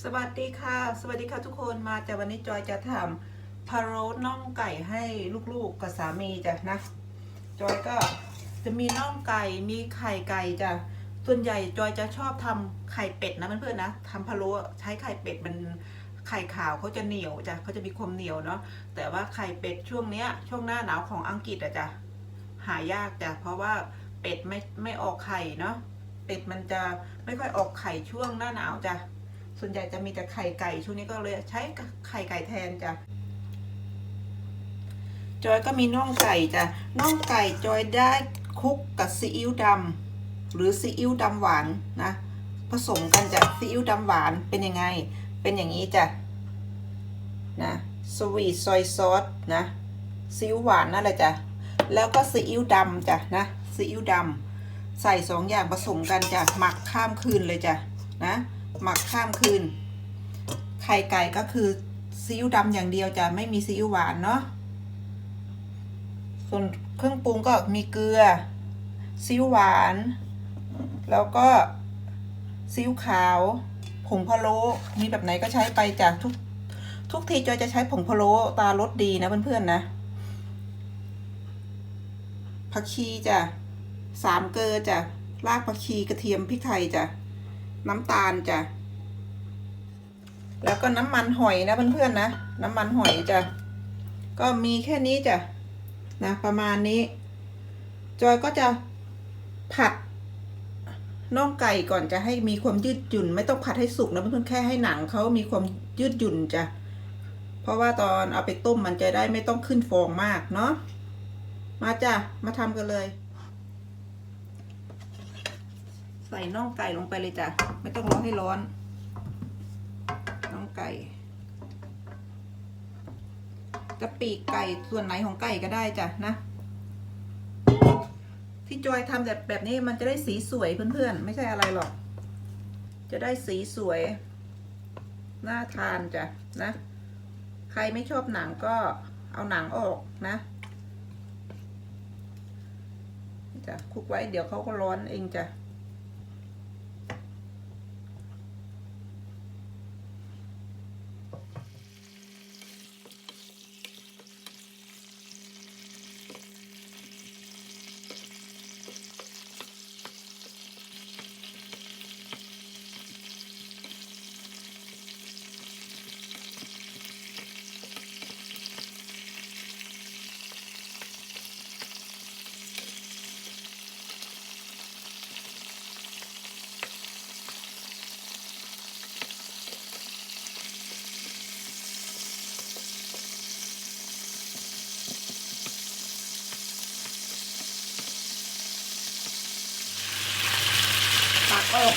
สวัสดีค่ะ สวัสดีค่ะทุกคนมาจากวันนี้จอยจะทำพะโล้น่องไก่ให้ลูกๆกับสามีจ้ะนะ จอยก็จะมีน่องไก่มีไข่ไก่จ้ะส่วนใหญ่จอยจะชอบทำไข่เป็ดนะเพื่อนๆนะทำพะโล้ใช้ไข่เป็ดมันไข่ขาวเขาจะเหนียวจ้ะเขาจะมีความเหนียวเนาะแต่ว่าไข่เป็ดช่วงเนี้ย ช่วงหน้าหนาวของอังกฤษอะจ้ะหายากจ้ะเพราะว่าเป็ดไม่ไม่ออกไข่เนาะเป็ดมันจะไม่ค่อยออกไข่ช่วงหน้าหนาวจ้ะ ส่วนใหญ่จะมีแต่ไข่ไก่ช่วงนี้ก็เลยใช้ไข่ไก่แทนจ้ะจอยก็มีน่องไก่จ้ะน่องไก่จอยได้คลุกกับซีอิ๊วดำหรือซีอิ๊วดำหวานนะ ผสมกันจ้ะซีอิ๊วดำหวานเป็นยังไง เป็นอย่างนี้จ้ะนะสวีทซอยซอสนะซีอิ๊วหวานนั่นแหละจ้ะแล้วก็ซีอิ๊วดำจ้ะนะซีอิ๊วดำใส่สองอย่างผสมกันจ้ะหมักข้ามคืนเลยจ้ะนะ หมักข้ามคืน ไข่ไก่ก็คือซีอิ๊วดำอย่างเดียวจะไม่มีซีอิ๊วหวานเนาะ ส่วนเครื่องปรุงก็มีเกลือซีอิ๊วหวาน แล้วก็ซีอิ๊วขาว ผงพะโล้มีแบบไหนก็ใช้ไปจากทุกทุกทีจอยจะใช้ผงพะโล้ตารสดีนะเพื่อนๆนะผักชีจ้ะสามเกลือจ้ะรากผักชีกระเทียมพริกไทยจ้ะ น้ำตาลจ้ะ แล้วก็น้ำมันหอยนะเพื่อนๆนะ น้ำมันหอยจ้ะ ก็มีแค่นี้จ้ะนะประมาณนี้ จอยก็จะผัดน่องไก่ก่อนจะให้มีความยืดหยุ่น ไม่ต้องผัดให้สุกนะเพื่อนๆแค่ให้หนังเขามีความยืดหยุ่นจ้ะ เพราะว่าตอนเอาไปต้มมันจะได้ไม่ต้องขึ้นฟองมากเนาะมาจ้ะมาทำกันเลย ใส่น่องไก่ลงไปเลยจ้ะ ไม่ต้องรอให้ร้อน น่องไก่ จะปีกไก่ส่วนไหนของไก่ก็ได้จ้ะนะ ที่จอยทำแบบแบบนี้มันจะได้สีสวยเพื่อนๆ ไม่ใช่อะไรหรอก จะได้สีสวย น่าทานจ้ะนะ ใครไม่ชอบหนังก็เอาหนังออกนะจ้ะคุกไว้เดี๋ยวเขาก็ร้อนเองจ้ะ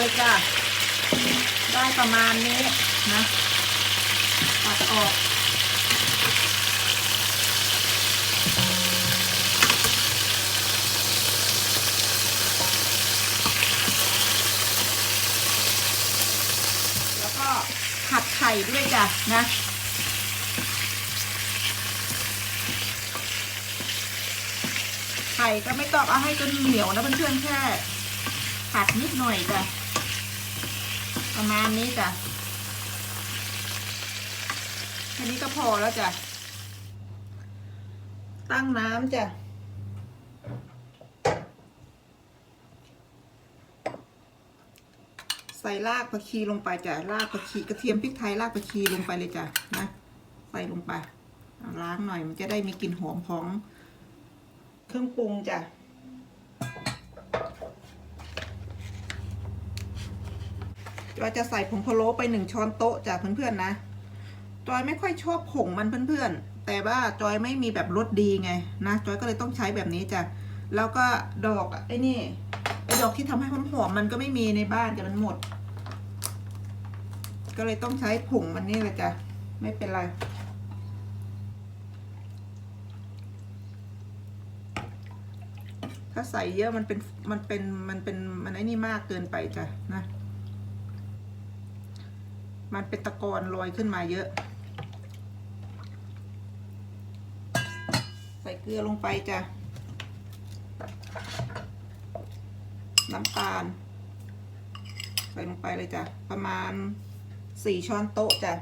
เลยจ้ะได้ประมาณนี้นะตักออกแล้วก็ผัดไข่ด้วยจ้ะนะ ไข่ก็ไม่ต้องเอาให้จนเหนียวนะเพื่อนๆแค่ผัดนิดหน่อยจ้ะ ประมาณนี้จ้ะแค่นี้ก็พอแล้วจ้ะ ตั้งน้ำจ้ะใส่รากผักชีลงไปจ้ะรากผักชีกระเทียมพริกไทยรากผักชีลงไปเลยจ้ะนะใส่ลงไปล้างหน่อยมันจะได้มีกลิ่นหอมของเครื่องปรุงจ้ะ จอยจะใส่ผงพะโล้ไปหนึ่งช้อนโต๊ะจ้ะเพื่อนๆนะ จอยไม่ค่อยชอบผงมันเพื่อนๆ แต่ว่าจอยไม่มีแบบรสดีไงนะจอยก็เลยต้องใช้แบบนี้จ้ะ แล้วก็ดอกอะไอ้นี่ไอ้ดอกที่ทำให้หอมหอมมันก็ไม่มีในบ้านจ้ะมันหมด ก็เลยต้องใช้ผงมันนี่แหละจ้ะ ไม่เป็นไรถ้าใส่เยอะมันเป็นมันเป็นมันเป็นมันไอ้นี่มากเกินไปจ้ะนะ มันเป็นตะกอนลอยขึ้นมาเยอะ ใส่เกลือลงไปจ้ะ น้ำตาล ใส่ลงไปเลยจ้ะ ประมาณสี่ช้อนโต๊ะจ้ะ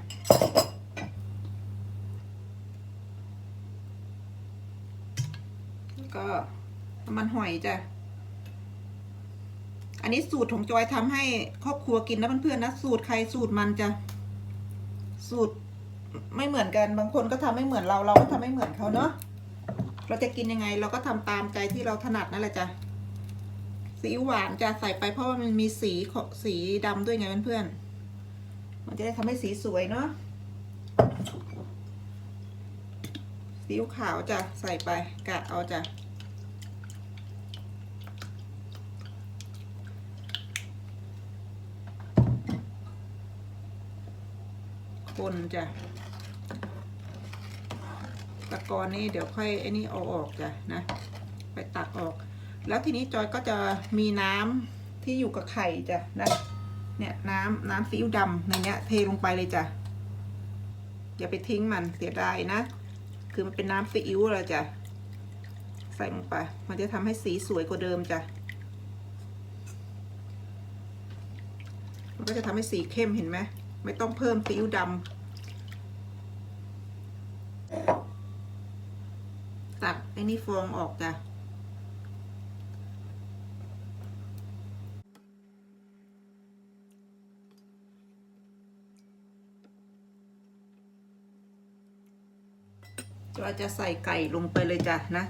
ก็น้ำมันหอยจ้ะ นนี้สูตรของจอยทำให้ครอบครัวกินนะเพื่อนๆนะสูตรใครสูตรมันจะสูตรไม่เหมือนกันบางคนก็ทำไม่เหมือนเราเราก็ทำไม่เหมือนเขาเนาะเราจะกินยังไง เราก็ทำตามใจที่เราถนัดนั่นแหละจ้ะสีหวานจะใส่ไปเพราะว่ามันมีสีของสีดำด้วยไงเพื่อนๆมันจะได้ทำให้สีสวยเนาะซีขาวจะใส่ไปกะเอาจ้ะ คนจ้ะตะกอนนี่เดี๋ยวค่อยไอ้นี่เอาออกจ้ะนะไปตักออก แล้วทีนี้จอยก็จะมีน้ำที่อยู่กับไข่จ้ะนะเนี่ยน้ำน้ำซีอิ๊วดำในเนี้ยเทลงไปเลยจ้ะอย่าไปทิ้งมันเสียดายนะ คือมันเป็นน้ำซีอิ๊วเลยจ้ะใส่ลงไป มันจะทำให้สีสวยกว่าเดิมจ้ะมันก็จะทำให้สีเข้มเห็นไหม ไม่ต้องเพิ่มซีอิ๊วดำตักไอ้นี่ฟองออกจ้ะจอยจะใส่ไก่ลงไปเลยจ้ะนะ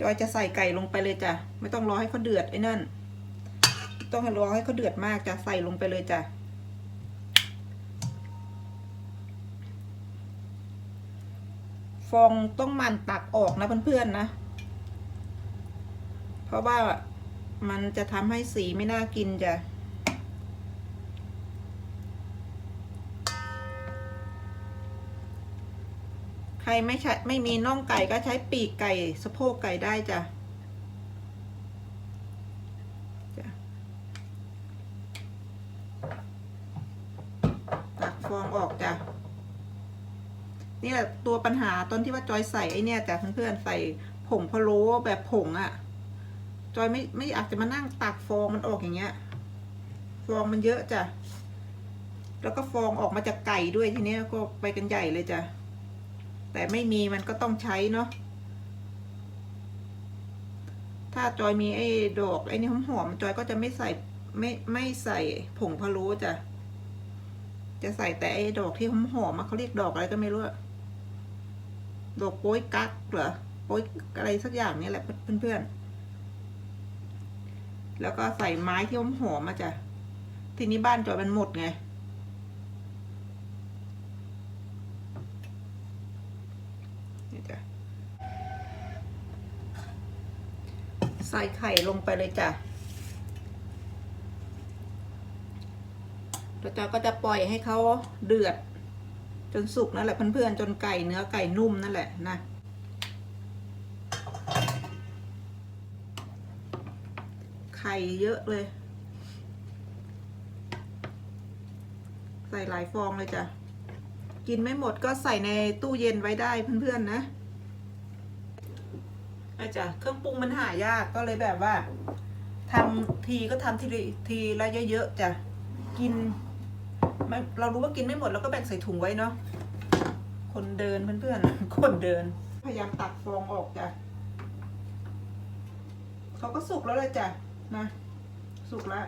จอยจะใส่ไก่ลงไปเลยจ้ะ ไม่ต้องรอให้เขาเดือดไอ้นั่น ต้องรอให้เขาเดือดมากจ้ะใส่ลงไปเลยจ้ะฟองต้องมันตักออกนะเพื่อนๆนะ เพราะว่ามันจะทำให้สีไม่น่ากินจ้ะใครไม่ใช้ไม่มีน่องไก่ก็ใช้ปีกไก่สะโพกไก่ได้จ้ะจ้ะตักฟองออกจ้ะ นี่แหละตัวปัญหาตอนที่ว่าจอยใส่ไอเนี่ยจ้ะเพื่อนๆใส่ผงพะโล้แบบผงอะ่ะ จอยไม่ไม่อยากจะมานั่งตักฟองมันออกอย่างเงี้ย ฟองมันเยอะจ้ะ แล้วก็ฟองออกมาจากไก่ด้วยทีเนี้ยก็ไปกันใหญ่เลยจ้ะ แต่ไม่มีมันก็ต้องใช้เนาะ ถ้าจอยมีไอ้ดอกไอ้นี่หอมๆจอยก็จะไม่ใส่ไม่ไม่ใส่ผงพะโล้จ้ะจะใส่แต่ไอ้ดอกที่หอมๆเขาเรียกดอกอะไรก็ไม่รู้อะ ดอกโป๊ยกั๊กเหรอโป๊ยอะไรสักอย่างนี่แหละเพื่อนๆ แล้วก็ใส่ไม้ที่หอมๆมาจ้ะ ทีนี้บ้านจอยมันหมดไง นี่จ้ะ ใส่ไข่ลงไปเลยจ้ะแล้วจอยก็จะปล่อยให้เขาเดือด จนสุกนั่นแหละเพื่อนๆจนไก่เนื้อไก่นุ่มนั่นแหละนะไข่เยอะเลย ใส่หลายฟองเลยจ้ะกินไม่หมดก็ใส่ในตู้เย็นไว้ได้เพื่อนๆนะอาจ้ะเครื่องปรุงมันหายากก็เลยแบบว่าทำทีก็ทำทีทีละเยอะๆจ้ะกิน เรารู้ว่ากินไม่หมดเราก็แบ่งใส่ถุงไว้เนาะคนเดินเพื่อนๆคนเดิน พยายามตักฟองออกจ้ะเขาก็สุกแล้วเลยจ้ะนะสุกแล้ว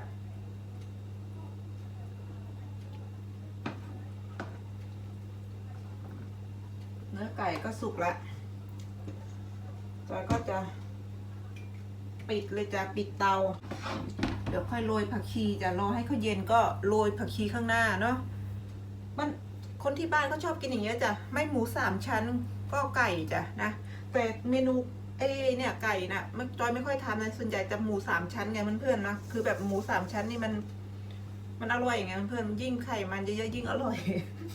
เนื้อไก่ก็สุกละจอยก็จะ ปิดเลยจ้ะปิดเตา เดี๋ยวค่อยโรยผักชีจะรอให้เขาเย็นก็โรยผักชีข้างหน้าเนาะมันคนที่บ้านก็ชอบกินอย่างเงี้ยจ้ะไม่หมูสามชั้นก็ไก่จ้ะนะแต่เมนูไอ้เนี่ยไก่นะไม่จอยไม่ค่อยทำนะส่วนใหญ่จะหมูสามชั้นไงเพื่อนๆนะคือแบบหมูสามชั้นนี่มัน มันอร่อยไงเพื่อนยิ่งไข่มันเยอะๆยิ่งอร่อย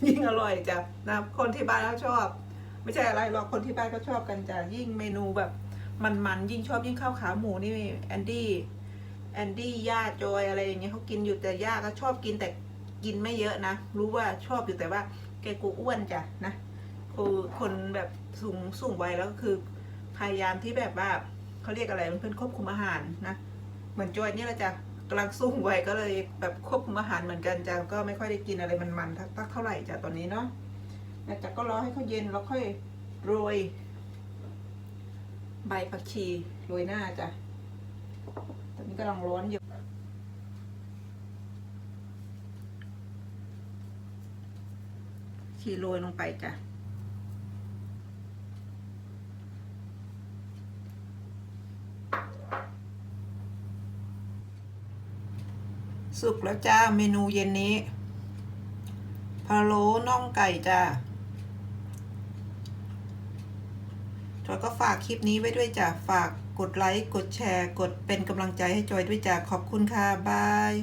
ยิ่งอร่อยจ้ะนะคนที่บ้านเขาชอบ ไม่ใช่อะไรหรอกคนที่บ้านก็ชอบกันจ้ะยิ่งเมนูแบบ มันๆยิ่งชอบยิ่งข้าวขาหมูนี่แอนดี้แอนดี้ย่าจอยอะไรอย่างเงี้ยเขากินอยู่แต่ย่าก็ชอบกินแต่กินไม่เยอะนะ รู้ว่าชอบอยู่แต่ว่า แกกูอ้วนจ้ะนะคือคนแบบสูงสูงวัยแล้วก็คือ พยายามที่แบบว่าเขาเรียกอะไรเพื่อนควบคุมอาหารนะ เหมือนจอยนี่แหละจ้ะกำลังซุ่มไวก็เลยแบบควบคุมอาหารเหมือนกันจ้ะก็ไม่ค่อยได้กินอะไรมันๆทักเท่าไหร่จ้ะตอนนี้เนาะแต่จะก็รอให้เขาเย็นแล้วค่อยโรย ใบผักชีโรยหน้าจ้ะ ตอนนี้กำลังร้อนอยู่ ชีโรยลงไปจ้ะ สุกแล้วจ้า เมนูเย็นนี้พะโล้น่องไก่จ้าจอย ก็ฝากคลิปนี้ไว้ด้วยจ้ะ ฝากกดไลค์ กดแชร์ กดเป็นกำลังใจให้จอยด้วยจ้ะ ขอบคุณค่ะ บาย